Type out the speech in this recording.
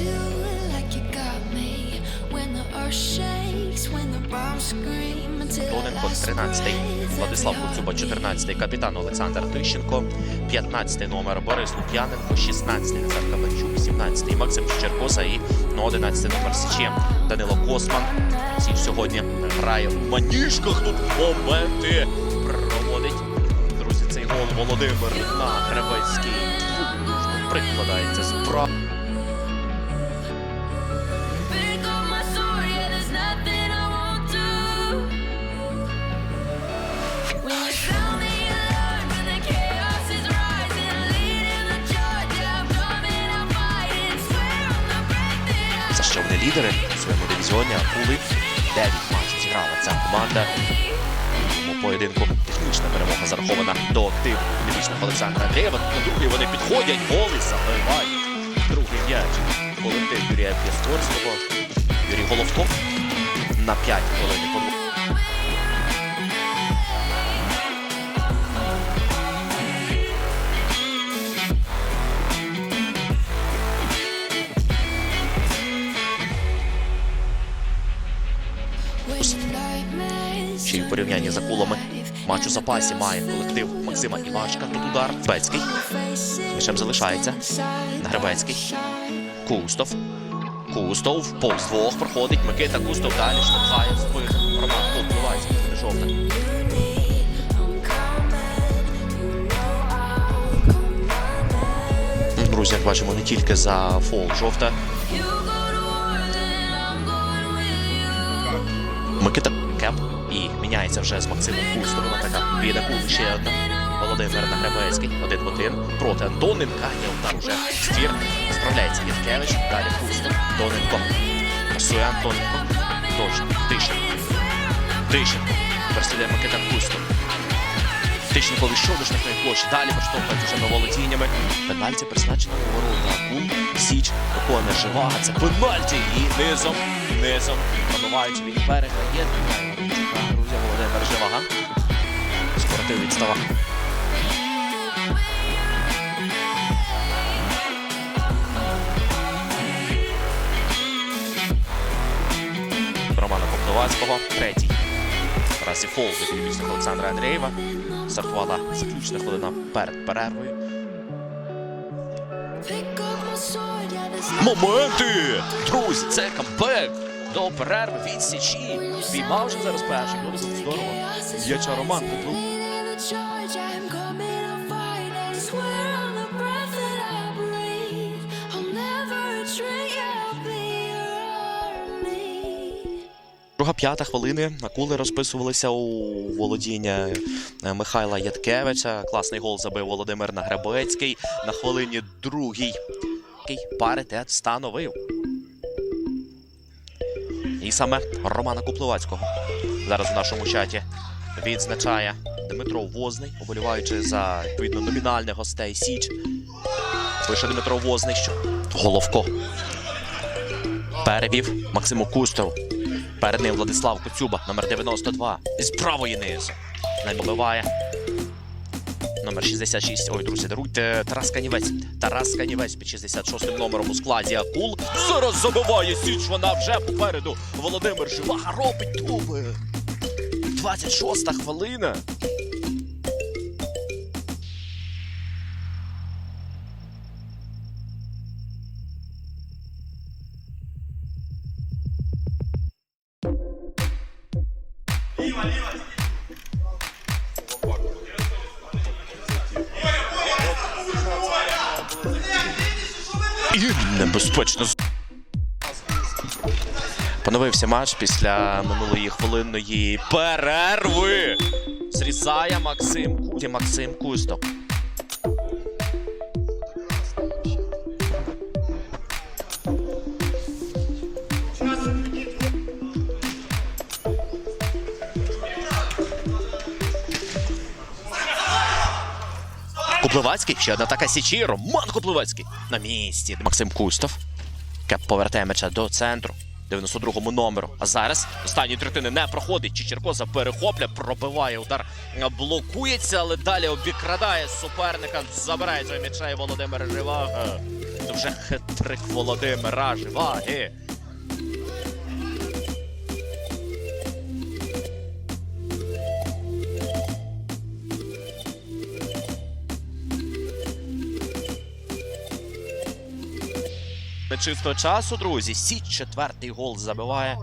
you like you got me. When the earth shakes, when the bombs scream until Тоненко 13-й, Владислав Куцюба 14-й, капітан Олександр Тищенко, 15-й номер Борис Лук'яненко, 16-й Назар Кабанчук, 17-й Максим Черкоса і ну, 11-й номер Січі Данило Косман. Січ сьогодні грає в маніжках тут моменти проводить. Друзі, цей гол Володимир Нагребецький прикладається справа. Лідери у своєму дивізіоні Акули. 9 матчів зіграла ця команда. У поєдинку технічна перемога зарахована до активу підвічних Олександра Андрієва. На другий вони підходять, голи забивають. Другий м'яч. Колектив Юрія П'єстворського, Юрій Головков на 5 хвилин. Ще й в порівнянні з акулами. Матч у запасі має колектив Максима Івашка. Тут удар. Бецький. Мішем залишається. Нагребецький. Кустов. Кустов. Повз двох проходить. Микита Кустов далі штовхає в спину. Роман Попливається. Не жовта. Друзі, як бачимо, не тільки за фол жовта. Микита Кеп і міняється вже з Максимом Кустовим. Така біда Кул ще одна. Володимир Нагребецький один в один проти Антоненка. Є удар уже стір. Справляється Яткевич. Далі Кустов. Тоненко. Пасує Антоненко. Тож Тишин. Тишин. Переслідує Микита Кустов. Тищенко вийшов до штрафної площі. Далі проштовхують вже володіннями. Пенальті призначено ворота. Акул. Січ виконує жива. Це пенальті. І низом. Низом. Пробиваючи він переграє. Друзі, Володимир Живага. Спортив відстава. Романа Поплавацького. Третій. Наразі фол від підвічних Олександра Андрієва. Стартувала заключна хвилина перед перервою. Моменти! Друзі, це камбек до перерви від Січі. Піймав вже зараз перший. Дуже здорово. Яча Роман Поплав. Друга п'ята хвилини. Акули розписувалися у володіння е, Михайла Яткевича. Класний гол забив Володимир Нагребецький. На хвилині другій Який паритет встановив. І саме Романа Купловацького зараз в нашому чаті відзначає Дмитро Возний, оболіваючи за відповідно номінальних гостей Січ. Пише Дмитро Возний, що Головко перевів Максиму Кустову. Перед ним Владислав Коцюба, номер 92. Із правої низу. Набиває. Номер 66. Ой, друзі, даруйте. Тарас Канівець. Тарас Канівець під 66 номером у складі Акул. Зараз забиває Січ. Вона вже попереду. Володимир Живаха робить туби. 26 хвилина. І небезпечно. Поновився матч після минулої хвилинної перерви. Зрізає Максим Ку- Максим Кусто. Купливацький, ще одна така січі. Роман Купливацький на місці. Максим Кустов. Кеп повертає м'яча до центру. 92-му номеру. А зараз останні третини не проходить. Чичеркоза перехопля, пробиває удар, е, блокується, але далі обікрадає суперника. Забирає цього м'яча і Володимир Живага. Це вже хитрик Володимира Живаги. Нечистого часу, друзі. Січ четвертий гол забиває.